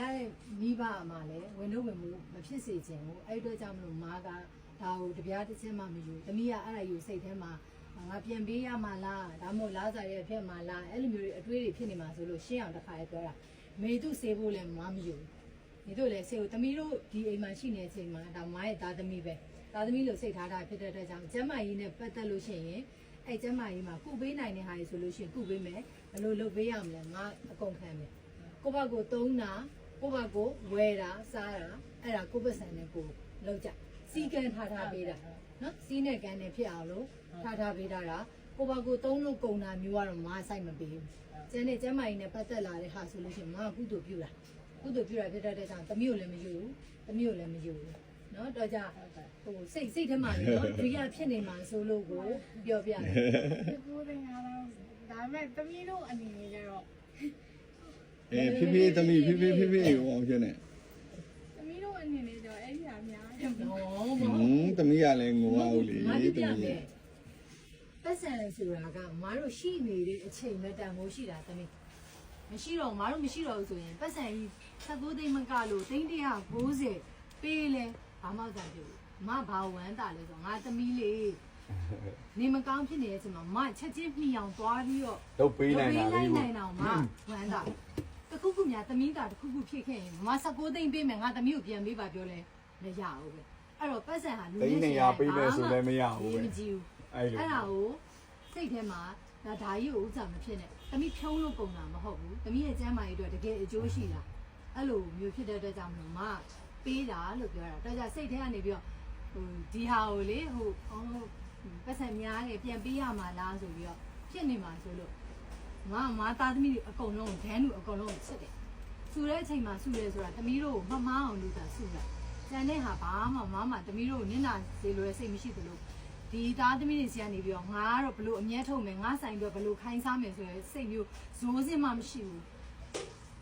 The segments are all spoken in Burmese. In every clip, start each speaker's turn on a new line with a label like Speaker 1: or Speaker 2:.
Speaker 1: ရတဲ့မိဘမှာလည်းဝင်လို့ဝင်မှုမဖြစ်စေချင်ဘူးအဲ့ဒီအတွက်ကြောင့်မလို့မားကဒါကိုတပြားတစ်ချက်မှမယူသမီးကအဲ့ဒါယူစိတ်ထဲမှာငါပြန်ပေးရမှာလားဒါမှမဟုတ်လားစားရဲ့ဖြစ်မှာလားအဲ့လိုမျိုးတွေအတွေးတွေဖြစ်နေမှာဆိုလို့ရှင်းအောင်တစ်ခါလေးပြောတာမေသူစေဖို့လည်းမမယူဒီတို့လည်းစေကိုသမီးတို့ဒီအိမ်မှာရှိနေတဲ့အချိန်မှာဒါမားရဲ့သားသမီးပဲသားသမီးလို့စိတ်ထားတာဖြစ်တဲ့အတွက်ကြောင့်ကျမ်းမာရေးနဲ့ပတ်သက်လို့ရှိရင်အဲ့ကျမ်းမာရေးမှာကုပေးနိုင်တဲ့ဟာတွေဆိုလို့ရှိရင်ကုပေးမယ်ဘယ်လိုလုပ်ပေးရမလဲငါအကုန်ခံမယ်ကိုယ့်ဘက်ကိုသုံးတာ ကိုယ့်ဘက်ကိုဝယ်တာစားတာအဲ့ဒါကိုယ့်ဘက်ဆန်နဲ့ကိုယ်လောက်ကြစီကံထားထားပေးတာနော်စီးနဲ့ကံနဲ့ဖြစ်အောင်လို့ထားထားပေးတာကကိုယ့်ဘက်ကိုသုံးလို့ကုန်တာမျိုးကတော့မဆိုင်မပေးဘူးကျန်တဲ့ကျမ်းမာရေးနဲ့ပတ်သက်လာတဲ့ဟာဆိုလို့ရှိရင်မကကုသိုလ်ပြုတာကုသိုလ်ပြုတာဖြစ်တဲ့အတွက်ကြောင့်တမီးကိုလည်းမယူဘူးတမီးကိုလည်းမယူဘူးနော်တော့ကြဟိုစိတ်စိတ်ထဲမှာလေနော်ဒီကဖြစ်နေမှာဆိုလို့ကိုပြောပြတယ်
Speaker 2: ကိုယ်တိုင်ကတော့ဒါပေမဲ့သမီးတို့အနေနဲ့ကျတော့
Speaker 3: အဲဖိဖိသမီးဖိဖိဖိဖိဟောဖြစ်နေ
Speaker 2: သမီးတို့အနေနဲ့ကျတော့အဲ့ဒီဟာများတယ်
Speaker 1: နော်
Speaker 3: ဟွန်းသမီးကလည်းငိုအောင်လေ
Speaker 1: ငါ
Speaker 3: သမီး
Speaker 1: ပြပြ
Speaker 3: ရဲ့
Speaker 1: မယ်ပတ်စံဆိုတာကမတို့ရှိနေတဲ့အချိန်မဲ့တန်ဖိုးရှိတာသမီးမရှိတော့မတို့မရှိတော့ဘူးဆိုရင်ပတ်စံကြီး19သိန်းမကလို့သိန်း190ပေးလဲဘာမှမကြဘူးမဘာဝမ်းတာလဲဆိုတော့ငါသမီးလေးနေမကောင်းဖြစ်နေတဲ့အချိန်မှာမချက်ချင်းမှီအောင်သွားပြီးတော့
Speaker 3: တော့ပေးနိုင်တာ
Speaker 1: ပေး
Speaker 3: လေး
Speaker 1: နိုင်အောင်မဝမ်းတာ တခုခုများသမီးတာတခုခုဖြစ်ခဲ့ရင်မ19သိန်းပေးမယ်ငါသမီးကိုပြန်ပေးပါပြောလဲမရဘူးပဲအဲ့တော့ပတ်စံဟာလူ
Speaker 3: သိန်း
Speaker 1: နဲ့
Speaker 3: 200ပေးမယ်ဆိုလည်းမရဘူးပဲ
Speaker 1: မကြည့်ဘူး
Speaker 3: အဲ့လို
Speaker 1: အဲ့ဒါကိုစိတ်ထဲမှာဒါဓာကြီးကိုဥစားမဖြစ်နဲ့။သမီးဖြုံးလို့ပုံတာမဟုတ်ဘူး။သမီးရဲ့ကျမ်းမာရေးအတွက်တကယ်အကျိုးရှိတာ။အဲ့လိုမျိုးဖြစ်တဲ့အတွက်ကြောင့်မလို့မပေးတာလို့ပြောတာ။တော့ကြစိတ်ထဲကနေပြီးတော့ဟိုဒီဟာကိုလေဟိုအော်ပတ်စံများတယ်ပြန်ပေးရမှာလားဆိုပြီးတော့ဖြစ်နေမှာဆိုလို့ ငါမသားသမီးတွေအကုန်လုံးဒန်းလူအကုန်လုံးချစ်တယ်။ဆူတဲ့အချိန်မှာဆူတယ်ဆိုတာသမီးတို့ကိုမမားအောင်လုပ်တာဆူတာ။ကျန်တဲ့ဟာဘာမှမမသမီးတို့ကိုနင့်နာစေလိုတဲ့စိတ်မရှိသလိုဒီသားသမီးတွေစီကနေပြီးတော့ငါကတော့ဘလို့အမျက်ထုတ်မယ်ငါဆိုင်တော့ဘလို့ခိုင်းစားမယ်ဆိုရယ်စိတ်မျိုးဇိုးစင်းမှမရှိဘူး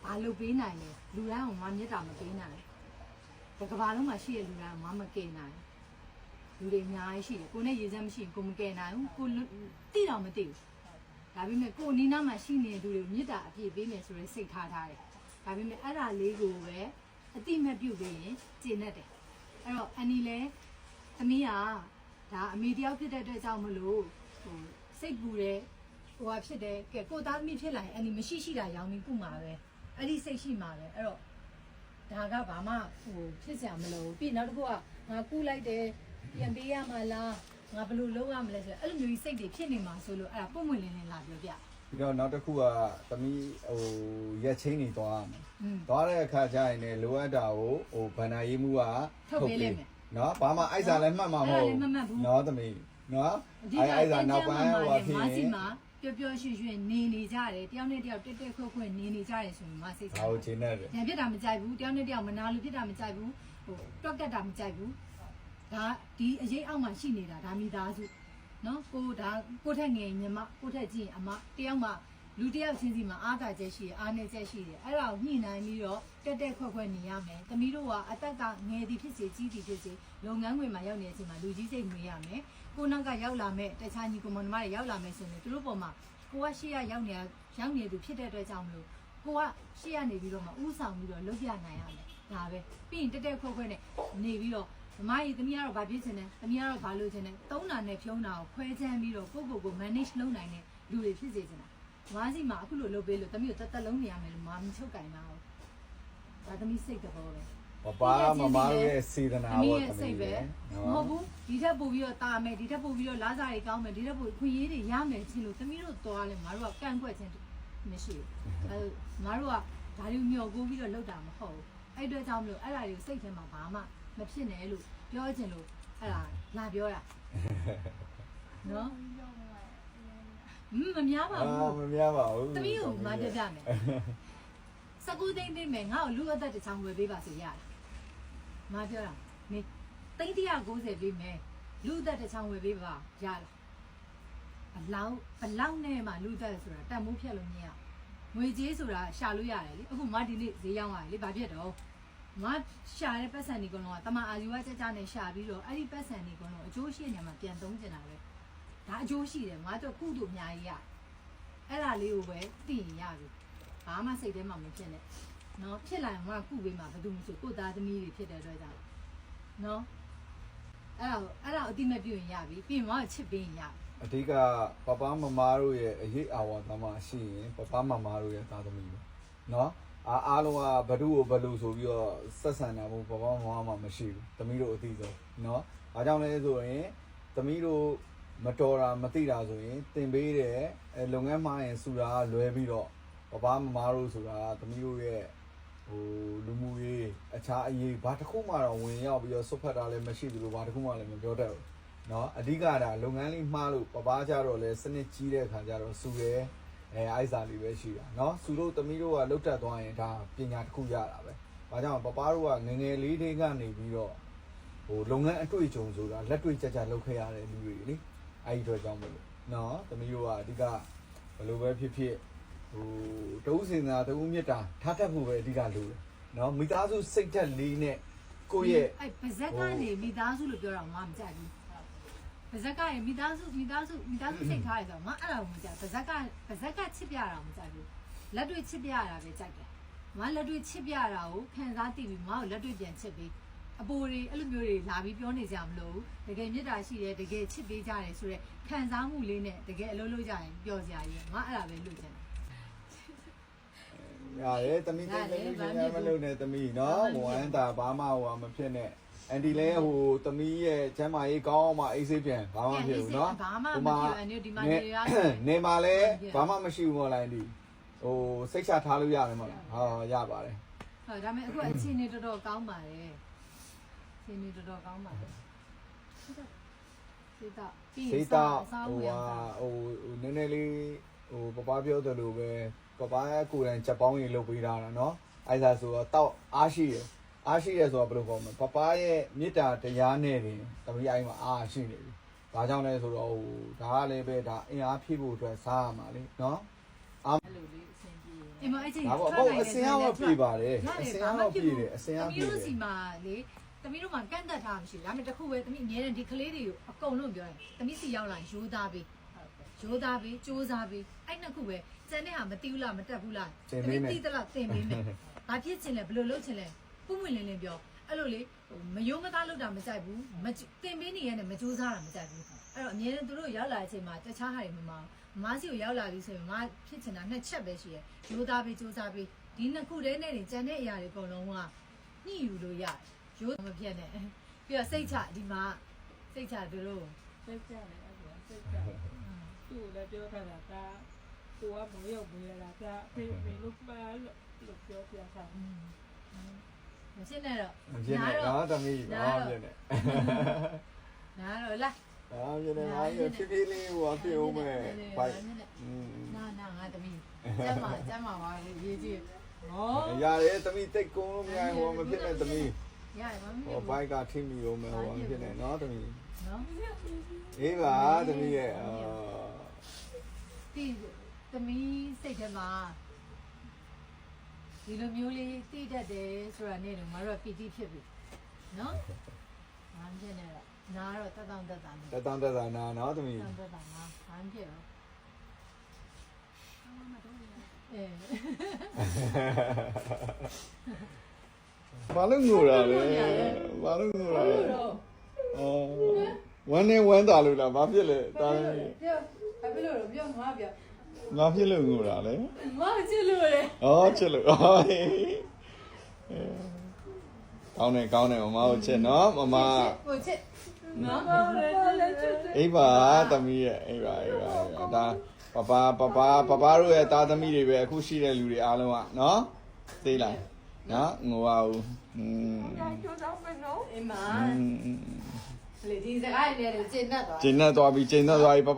Speaker 1: ဘာလို့ပေးနိုင်လဲလူတိုင်းကငါမျက်တာမပေးနိုင်ဘူးကဘာလုံးမှာရှိတဲ့လူတိုင်းကငါမကယ်နိုင်ဘူးလူတွေအများကြီးရှိတယ်ကိုနဲ့ရေစက်မရှိရင်ကိုမကယ်နိုင်ဘူးကိုလွတ်တိတော့မသိဘူး ဒါပေမဲ့ကိုအနီးနားမှာရှိနေတဲ့လူတွေကိုမျက်တာအပြည့်ပေးမယ်ဆိုရယ်စိတ်ထားထားတယ်ဒါပေမဲ့အဲ့ဒါလေးကိုပဲအတိမတ်ပြုတ်ပေးရင်ကျင့်တတ်တယ်အဲ့တော့အန်နီလဲသမီးကဒါအမေတယောက်ဖြစ်တဲ့အတွက်ကြောင့်မလို့ဟိုစိတ်ပူတယ်ဟိုဟာဖြစ်တယ်ကဲကိုသားသမီးဖြစ်လာရင်အန်ဒီမရှိရှိတာရောင်းပြီးကုမှာပဲအဲ့ဒီစိတ်ရှိမှာပဲအဲ့တော့ဒါကဘာမှဟိုဖြစ်စရာမလိုဘူးပြီးနောက်တစ်ခုကငါကုလိုက်တယ်ပြန်ပေးရမှာလား ငါဘယ်လိုလုပ်ရမလဲဆိုတော့အဲ့လိုမျိုးကြီးစိတ်တွေဖြစ်နေမှာဆိုလို့အဲ့ဒါပုံမှန်လင်းလင်းလာပြောပြ
Speaker 3: ပြီးတော့နောက်တစ်ခုကသမီးဟိုရက်ချင်းနေသွားရမယ်
Speaker 1: อืม
Speaker 3: သွားတဲ့အခါကျရင်လည်းလိုအပ်တာကိုဟိုဗန္နာရေးမှုက
Speaker 1: ထုတ်ပေးလိုက်မယ်
Speaker 3: နော်ဘာမှအိုက်စာလည်းမှတ်မှာမဟုတ်
Speaker 1: အဲ့ဒါလည်းမမှတ်ဘူး
Speaker 3: နော်သမီးနော်
Speaker 1: အဓိ
Speaker 3: အဲ့
Speaker 1: က
Speaker 3: အိုက်စာနောက်ပိုင်းဟိုဟာဖြစ်
Speaker 1: မ
Speaker 3: ရင်
Speaker 1: ဆီမှာပျော်ပျော်ရွှင်ရွှင်နေနေကြတယ်တယောက်နဲ့တယောက်တက်တက်ခွက်ခွက်နေနေကြတယ်ဆိုရင်မစိတ်ချ
Speaker 3: ဒါကိုချိန်နေတယ်။
Speaker 1: ညံပြစ်တာမကြိုက်ဘူး။တယောက်နဲ့တယောက်မနာလို့ဖြစ်တာမကြိုက်ဘူး။ဟိုတွက်ကတ်တာမကြိုက်ဘူး။ ဒါဒီအရေးအောက်မှာရှိနေတာဒါမိသားစု။နော်ကိုဒါကိုထက်ငယ်ညီမကိုထက်ကြည့်ရင်အမတယောက်မှလူတယောက်ချင်းစီမှာအားသာချက်ရှိတယ်အားနည်းချက်ရှိတယ်အဲ့ဒါကိုညှိနှိုင်းပြီးတော့တက်တက်ခွက်ခွက်နေရမယ်။သမီးတို့ကအသက်ကငယ်သည်ဖြစ်စေကြီးသည်ဖြစ်စေလုပ်ငန်းခွင်မှာရောက်နေတဲ့အချိန်မှာလူကြီးစိတ်မွေးရမယ်။ကိုနောက်ကရောက်လာမဲ့တခြားညီကောင်မတွေရောက်လာမဲ့ဆိုရင်သူတို့ပေါ်မှာကိုကရှေ့ကရောက်နေရောက်နေသူဖြစ်တဲ့အတွက်ကြောင့်မလို့ကိုကရှေ့ကနေပြီးတော့မှဥဆောင်ပြီးတော့လုပ်ပြနိုင်ရမယ်ဒါပဲပြီးရင်တက်တက်ခွက်ခွက်နဲ့နေပြီးတော့ မမကြီးသမီးကတော့ဗာပြည့်စင်တယ်သမီးကတော့ဗာလို့ခြင်းတယ်သုံးတာနဲ့ဖြုံးတာကိုခွဲချမ်းပြီးတော့ကိုယ့်ကိုယ်ကို manage လုပ်နိုင်တဲ့လူတွေဖြစ်စေချင်တာမမစီမှာအခုလိုလုပ်ပေးလို့သမီးကိုတက်တက်လုံးနေရမယ်လို့မမချုပ်ကင်တာဟုတ်ဒါသမီးစိတ်တဘောပဲ
Speaker 3: ပပါမမတို့ရဲ့စေတနာ
Speaker 1: သမီး
Speaker 3: ပေါ့
Speaker 1: ရဲ့
Speaker 3: သမီး
Speaker 1: စိတ်ပဲ
Speaker 3: နော်
Speaker 1: မဟုတ်ဘူးဒီထက်ပို့ပြီးတော့တာမယ်ဒီထက်ပို့ပြီးတော့လားစာတွေကောင်းမယ်ဒီထက်ပို့ခွင့်ရေးတွေရမယ်ချင်းလို့သမီးတို့သွားလဲငါတို့ကကန့်ကွက်ခြင်းမရှိဘူးအဲငါတို့ကဒါတွေမျှော်ကိုပြီးတော့လောက်တာမဟုတ်ဘူးအဲ့အတွက်ကြောင့်မလို့အဲ့ဒါတွေကိုစိတ်ထဲမှာဘာမှ မဖြစ်နဲ့လို့ပြောချင်လို့အဲ့ဒါလာပြောတာနော်ဟမ်မများပါ
Speaker 3: အာ
Speaker 1: ဘူး
Speaker 3: မများပါဘူး
Speaker 1: သမီးကိုမပြပြမယ်စကူသိမ့်သိမ့်မယ်ငါ့ကိုလူအသက်တစ်ချောင်းဝယ်ပေးပါဆိုရတာငါပြောတာနေသိန်း190ပေးမယ်လူအသက်တစ်ချောင်းဝယ်ပေးပါရလားဘလောက်ဘလောက်နဲ့မှလူအသက်ဆိုတာတန်မိုးဖြတ်လို့မရငွေကြေးဆိုတာရှာလို့ရတယ်လေအခုမဒီနေ့ဈေးရောက်ရတယ်လေဘာဖြစ်တော့ ငါရှာတဲ့ပတ်စံဒီကတော့တမအာယူဝကြကြနဲ့ရှာပြီးတော့အဲ့ဒီပတ်စံဒီကတော့အကျိုးရှိနေမှာပြန်သုံးကျင်တာပဲဒါအကျိုးရှိတယ်ငါတို့ခုတို့အများကြီးရ အဲ့ဒါလေးကိုပဲသိရင်ရပြီဘာမှစိတ်ထဲမှာမဖြစ်နဲ့ နော်ဖြစ်လာရင်ငါကုပေးမှာဘာလို့မဆိုကိုသားသမီးတွေဖြစ်တဲ့အတွက်ကြောင့်နော်အဲ့ဒါအဲ့ဒါအတိမတ်ပြုရင်ရပြီပြီးရင်ငါ့ကိုချစ်ပေးရင်ရပြီ
Speaker 3: အဓိကပပမမတို့ရဲ့အရေးအာဝါသမားရှိရင်ပပမမတို့ရဲ့သားသမီးပဲเนาะ အားအားလုံးကဘဒုကိုဘလူဆိုပြီးတော့ဆက်ဆံတာမို့ပပမမမှမရှိဘူးသမီးတို့အသိဆုံးเนาะအားကြောင့်လဲဆိုရင်သမီးတို့မတော်တာမသိတာဆိုရင်တင်ပေးတယ်အဲလုပ်ငန်းမှားရင်စူတာလွဲပြီးတော့ပပမမတို့ဆိုတာသမီးတို့ရဲ့ဟိုလူမှုရေးအခြားအရေးဘာတစ်ခုမှတော့ဝင်ရောက်ပြီးတော့ဆွတ်ဖက်တာလည်းမရှိသလိုဘာတစ်ခုမှလည်းမပြောတတ်ဘူး เนาะအဓိကဒါလုပ်ငန်းလေးမှားလို့ပပားကြတော့လဲစနစ်ကြီးတဲ့ခါကျတော့စူရဲ အဲအိုက်စာလေးပဲရှိတာเนาะစူလို့သမီးတို့ကလုတ်တက်သွားရင်ဒါပညာတစ်ခုရတာပဲ။ဘာကြောင့်ပပားတို့ကငယ်ငယ်လေးတွေကနေပြီးတော့ဟိုလုပ်ငန်းအတွေ့အကြုံဆိုတာလက်တွေ့ကြကြလုပ်ခဲ့ရတဲ့လူတွေလေ။အဲဒီတော့ကြောင့်မလို့เนาะသမီးတို့ကအဓိကဘယ်လိုပဲဖြစ်ဖြစ်ဟိုတဦးစင်သာတဦးမြတ်တာထားတတ်ဖို့ပဲအဓိကလိုတယ်เนาะမိသားစုစိတ်သက်လေးနဲ့ကိုယ့်ရဲ့
Speaker 1: အဲ့ပါဇက်ကနေမိသားစုလို့ပြောတာငါမကြိုက်ဘူး ပါဇက်ကရဲ့မိသားစုမိသားစုမိသားစုစိတ်ထားရဆိုတော့ငါအဲ့ဒါကိုမကြိုက်ပါဇက်ကပါဇက်ကချစ်ပြတာမကြိုက်ဘူးလက်တွေ့ချစ်ပြတာပဲကြိုက်တယ်ငါလက်တွေ့ချစ်ပြတာကိုခံစားသိပြီးငါ့ကိုလက်တွေ့ပြန်ချစ်ပြီးအပိုးတွေအဲ့လိုမျိုးတွေလာပြီးပြောနေကြမလို့တကယ်မေတ္တာရှိတယ်တကယ်ချစ်ပေးကြတယ်ဆိုတော့ခံစားမှုလေးနဲ့တကယ်အလုပ်လုပ်ကြရင်ပျော်စရာကြီးငါအဲ့ဒါပဲလုပ်ချင်တယ်
Speaker 3: ရတယ်တမီးတိတ်တိတ်လို့ရှင်လည်းမလုပ်နဲ့တမီးနော်ဝမ်းတာဘာမှဟိုမဖြစ်နဲ့ အန်တီလဲဟိုတမီးရဲ့ကျမ်းမာရေးကောင်းအောင်မအေးဆေးပြန်ဘာမှမဖြစ်ဘူးနော်
Speaker 1: ဘာမှမဖြစ်အန်ဒီဒီမှာနေရဆိုရင်
Speaker 3: နေမှာလဲဘာမှမရှိဘူးမဟုတ်လားအန်တီဟိုစိတ်ချထားလို့ရတယ်မဟုတ်လားဟာရပါတယ်
Speaker 1: ဟုတ်ဒါပေမဲ့အခုအချိန်နေတော်တော်ကောင်းပါတယ်အချိန်နေတော်တော်ကောင်းပါတယ်စေတာပြီး
Speaker 3: စေ
Speaker 1: ရင်
Speaker 3: တာ
Speaker 1: စား
Speaker 3: ဟို
Speaker 1: ဖို့ရ
Speaker 3: ဟာ
Speaker 1: တာ
Speaker 3: ဟိုနည်းနည်းလေးဟိုပပပြောတယ်လို့ပဲပပရဲ့ကိုယ်တိုင်ချက်ပေါင်းရင်လုပ်ပေးတာနော်အဲ့ဒါဆိုတော့တောက်အားရှိတယ် အားရှိတယ်ဆိုတော့ဘယ်လိုခေါ်မလဲပပရဲ့မေတ္တာတရားနဲ့တင်တမီးအိုင်မှာအားရှိနေပြီဘာကြောင့်လဲဆိုတော့ဟိုဒါကလည်းပဲဒါအင်အားဖြည့်ဖို့အတွက်စားရမှာလေနော်
Speaker 1: အဲ့လိုလေးအဆင်ပြေတယ်အိမ်မအဲ့ချိန်
Speaker 3: ဒါပေါ့ဟုတ်အစင်ရောပြည့်ပါတယ်အစင်ရောပြည့်တယ်အစင်ရော
Speaker 1: တ
Speaker 3: ပြ
Speaker 1: မီး
Speaker 3: ည့်တ
Speaker 1: တို့
Speaker 3: ယ်
Speaker 1: စီမှာလေတမီးတို့မှာကန့်သက်ထားမရှိဘူးဒါပေမဲ့တခုပဲတမီးအများနဲ့ဒီကလေးတွေကိုအကုန်လုံးပြောတယ်တမီးစီရောက်လာရိုးသားပေးရိုးသားပေးစူးစမ်းပေးအဲ့နှစ်ခုပဲစံတဲ့ဟာမတိဘူးလားမတက်ဘူးလားတိသလားသင်ပေးမယ်ဘာဖြစ်ချင်လဲဘယ်လိုလုပ်ချင်လဲ ပုံမှန်လင်းလင်းပြောအဲ့လိုလေမယုံမသားလုပ်တာမကြိုက်ဘူးမသင်ပေးနေရတဲ့မစူးစမ်းတာမကြိုက်ဘူးအဲ့တော့အများနဲ့သူတို့ရောက်လာတဲ့အချိန်မှာတခြားဟာတွေမမအောင်မစီကိုရောက်လာပြီဆိုရင်မဖြစ်ချင်တာနှစ်ချက်ပဲရှိရရိုးသားပေးစူးစမ်းပေးဒီနှစ်ခုတည်းနဲ့နေကျန်တဲ့အရာတွေအကုန်လုံးကညှိယူလို့ရတယ်ရိုးမပြတ်နဲ့ပြီးတော့စိတ်ချဒီမှာစိတ်ချသူတို့
Speaker 2: စိတ်ကြတယ်အဲ့ဒါစိတ်ကြတယ်သူ့လည်းပြောထားတာကကိုကမရောက်ဘူးလားကဖေးဖေးလို့ပါလို့ပြောပြတာ
Speaker 1: อืม မရှင်းနဲ့တော့
Speaker 3: ပြည့်နေနော်တမီးဘာပြည့်နေ
Speaker 1: နားတော့လာ
Speaker 3: ဘာပြည့်နေဘာပြည့်ဖြည်းဖြည်းလေးဟိုအဖြစ်အောင်မဲ့ဘိုက်อืม
Speaker 1: နာနာငါသမီးကျမ်းမာကျမ်းမာပါလေရေးကြည့်ဟော
Speaker 3: ရတယ်တမီးတိတ်ကုန်းလို့မရဟိုမဖြစ်နဲ့တမီး
Speaker 1: ရတယ်မမ
Speaker 3: ဟိုဘိုက်ကထိမိအောင်မဲ့ဟိုမဖြစ်နဲ့နော်တမီး
Speaker 1: နော်
Speaker 3: အေးပါတမီးရဲ့အာ
Speaker 1: ဒီသမီးစိတ်ထဲမှာ ဒီလိုမျိုးလေးသိတတ်တယ်ဆိုတာနဲ့တော့ငါတို့ကပီတိဖြစ်ပြီနော်ငါဖြစ်နေတော့နားတော့တတ်တောင့်တတ်တာနဲ့
Speaker 3: တတန်တက်တာနာနော်တမီး
Speaker 1: တတ်တတ်တာငါဘာဖြစ်ရောအဲ
Speaker 3: ဘာလို့ငိုတာလဲဘာလို့ငိုတာလဲအော်ဝမ်းနေဝမ်းသာလို့လားဘာဖြစ်လဲတာသမီး
Speaker 1: ပြောဘာဖြစ်လို့လဲပြောငါပြော
Speaker 3: ငါဖြစ်လို့ငိုတာလေ
Speaker 1: မချစ်လို့လေ
Speaker 3: ဩချစ်လို့ဩကောင်းတယ်ကောင်းတယ်မမကိုချစ်နော်မမ
Speaker 1: ကိုချစ်
Speaker 3: မမကိုလည်းချစ်အိဗာသမီးရဲ့အိဗာအိဗာဒါပပပပပပတို့ရဲ့သားသမီးတွေပဲအခုရှိတဲ့လူတွေအားလုံးကနော်သိလားနော်ငိုပါဘူးอืม
Speaker 1: အမလေဒီစကားလေးကျင်းတ်သွား
Speaker 3: ကျင်းတ်သွားပြီကျင်းတ်သွားပြီပပ